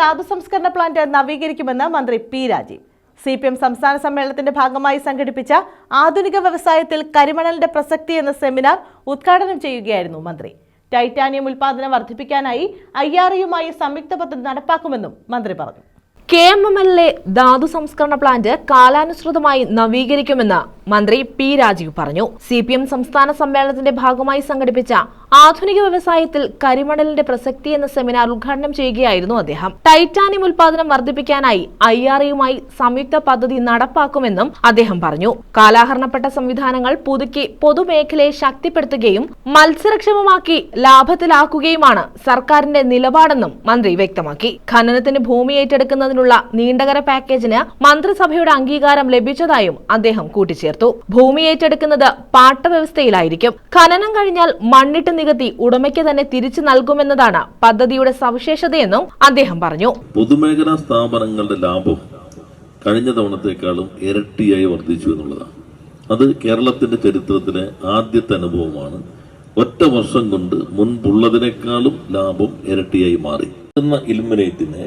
ധാതു സംസ്കരണ പ്ലാന്റ് നവീകരിക്കുമെന്ന് മന്ത്രി P Rajeev. C P M സംസ്ഥാന സമ്മേളനത്തിന്റെ ഭാഗമായി സംഘടിപ്പിച്ച ആധുനിക വ്യവസായത്തിൽ കരിമണലിന്റെ പ്രസക്തി എന്ന സെമിനാർ ഉദ്ഘാടനം ചെയ്യുകയായിരുന്നു മന്ത്രി. ടൈറ്റാനിയം ഉൽപാദനം വർദ്ധിപ്പിക്കാനായി ഐ ആർ സംയുക്ത പദ്ധതി നടപ്പാക്കുമെന്നും മന്ത്രി പറഞ്ഞു. കെ എം എം എല്ലിലെ ധാതു സംസ്കരണ പ്ലാന്റ് കാലാനുസൃതമായി നവീകരിക്കുമെന്ന് മന്ത്രി പി രാജീവ് പറഞ്ഞു. സി പി എം സംസ്ഥാന സമ്മേളനത്തിന്റെ ഭാഗമായി സംഘടിപ്പിച്ച ആധുനിക വ്യവസായത്തിൽ കരിമണലിന്റെ പ്രസക്തി എന്ന സെമിനാർ ഉദ്ഘാടനം ചെയ്യുകയായിരുന്നു അദ്ദേഹം. ടൈറ്റാനിയം ഉൽപാദനം വർദ്ധിപ്പിക്കാനായി ഐ ആർ യുമായി സംയുക്ത പദ്ധതി നടപ്പാക്കുമെന്നും അദ്ദേഹം പറഞ്ഞു. കാലാഹരണപ്പെട്ട സംവിധാനങ്ങൾ പുതുക്കി പൊതുമേഖലയെ ശക്തിപ്പെടുത്തുകയും മത്സരക്ഷമമാക്കി ലാഭത്തിലാക്കുകയുമാണ് സർക്കാരിന്റെ നിലപാടെന്നും മന്ത്രി വ്യക്തമാക്കി. ഖനനത്തിന് ഭൂമി ഏറ്റെടുക്കുന്നതിനുള്ള നീണ്ടകര പാക്കേജിന് മന്ത്രിസഭയുടെ അംഗീകാരം ലഭിച്ചതായും അദ്ദേഹം കൂട്ടിച്ചേർത്തു. ഭൂമി ഏറ്റെടുക്കുന്നത് പാട്ടവ്യവസ്ഥയിലായിരിക്കും. ഖനനം കഴിഞ്ഞാൽ മണ്ണിട്ട് നികത്തി ഉടമയ്ക്ക് തന്നെ തിരിച്ചു നൽകുമെന്നതാണ് പദ്ധതിയുടെ സവിശേഷതയെന്നും അദ്ദേഹം പറഞ്ഞു. പൊതുമേഖലാ സ്ഥാപനങ്ങളുടെ ലാഭം കഴിഞ്ഞ തവണത്തെക്കാളും ഇരട്ടിയായി വർദ്ധിച്ചു എന്നുള്ളതാണ്. അത് കേരളത്തിന്റെ ചരിത്രത്തിലെ ആദ്യത്തെ അനുഭവമാണ്. ഒറ്റ വർഷം കൊണ്ട് മുൻപുള്ളതിനേക്കാളും ലാഭം ഇരട്ടിയായി മാറി. എന്ന ഇൽമിനേറ്റിനെ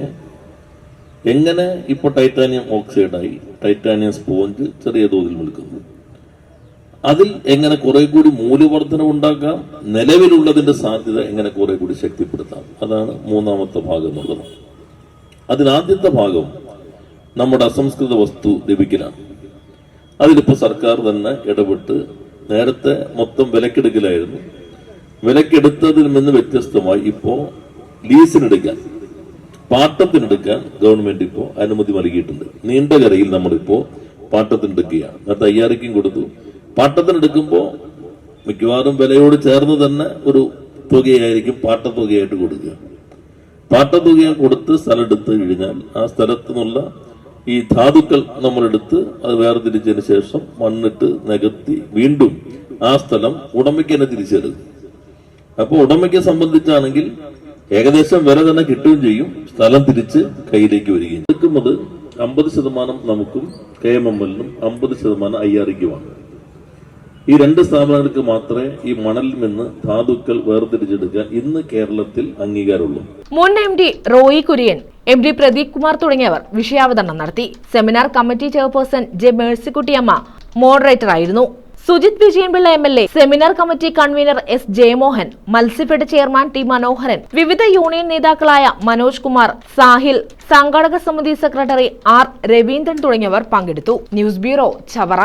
എങ്ങനെ ഇപ്പോൾ ടൈറ്റാനിയം ഓക്സൈഡായി ടൈറ്റാനിയം സ്പോഞ്ച് ചെറിയ തോതിൽ വിൽക്കുന്നു അതിൽ എങ്ങനെ കുറെ കൂടി മൂല്യവർദ്ധന ഉണ്ടാക്കാം നിലവിലുള്ളതിന്റെ സാധ്യത എങ്ങനെ കുറെ കൂടി ശക്തിപ്പെടുത്താം. അതാണ് മൂന്നാമത്തെ ഭാഗം എന്നുള്ളത് അതിനാദ്യത്തെ ഭാഗം നമ്മുടെ അസംസ്കൃത വസ്തു ലഭിക്കലാണ്. അതിലിപ്പോ സർക്കാർ തന്നെ ഇടപെട്ട് നേരത്തെ മൊത്തം വിലക്കെടുക്കലായിരുന്നു. വിലക്കെടുത്തതിൽ നിന്ന് വ്യത്യസ്തമായി ഇപ്പോ ലീസിനെടുക്കാൻ പാട്ടത്തിനെടുക്കാൻ ഗവൺമെന്റ് ഇപ്പോ അനുമതി നൽകിയിട്ടുണ്ട്. നീണ്ടകരയിൽ നമ്മളിപ്പോ പാട്ടത്തിനെടുക്കുകയാണ്. അത് തയ്യാറിക്കും കൊടുത്തു. പാട്ടത്തിനെടുക്കുമ്പോൾ മിക്കവാറും വിലയോട് ചേർന്ന് തന്നെ ഒരു തുകയായിരിക്കും പാട്ടത്തുകയായിട്ട് കൊടുക്കുക. പാട്ടത്തുക കൊടുത്ത് സ്ഥലം എടുത്ത് കഴിഞ്ഞാൽ ആ സ്ഥലത്തു നിന്നുള്ള ഈ ധാതുക്കൾ നമ്മളെടുത്ത് അത് വേർതിരിച്ചതിന് ശേഷം മണ്ണിട്ട് നികത്തി വീണ്ടും ആ സ്ഥലം ഉടമയ്ക്ക് തന്നെ തിരിച്ചെടുക്കും. അപ്പൊ ഉടമയ്ക്ക് സംബന്ധിച്ചാണെങ്കിൽ ഏകദേശം വില തന്നെ കിട്ടുകയും ചെയ്യും സ്ഥലം തിരിച്ച് കയ്യിലേക്ക് വരികയും എടുക്കുന്നത് അമ്പത് ശതമാനം നമുക്കും കെ എം എം എല്ലിനും അമ്പത് ശതമാനം ഐ ആർ ഇക്കുമാണ് ഈ രണ്ട് സ്ഥാപനങ്ങൾക്ക് മാത്രമേ ഈ മണലിൽ നിന്ന് ധാതുക്കൾ വേർതിരിച്ചെടുക്കാൻ ഇന്ന് കേരളത്തിൽ അംഗീകാരമുള്ളൂ. മുൻ M D Roy Kurian M D Pradeep Kumar തുടങ്ങിയവർ വിഷയാവതരണം നടത്തി. Seminar committee chairperson J Mercykuttyamma moderator ആയിരുന്നു. Sujith Vijayanpillai M L A seminar committee convener S Jayamohan Matsyafed chairman T Manoharan വിവിധ യൂണിയൻ നേതാക്കളായ മനോജ് കുമാർ സാഹിൽ സംഘാടക സമിതി സെക്രട്ടറി ആർ രവീന്ദ്രൻ തുടങ്ങിയവർ പങ്കെടുത്തു. News bureau Chavara.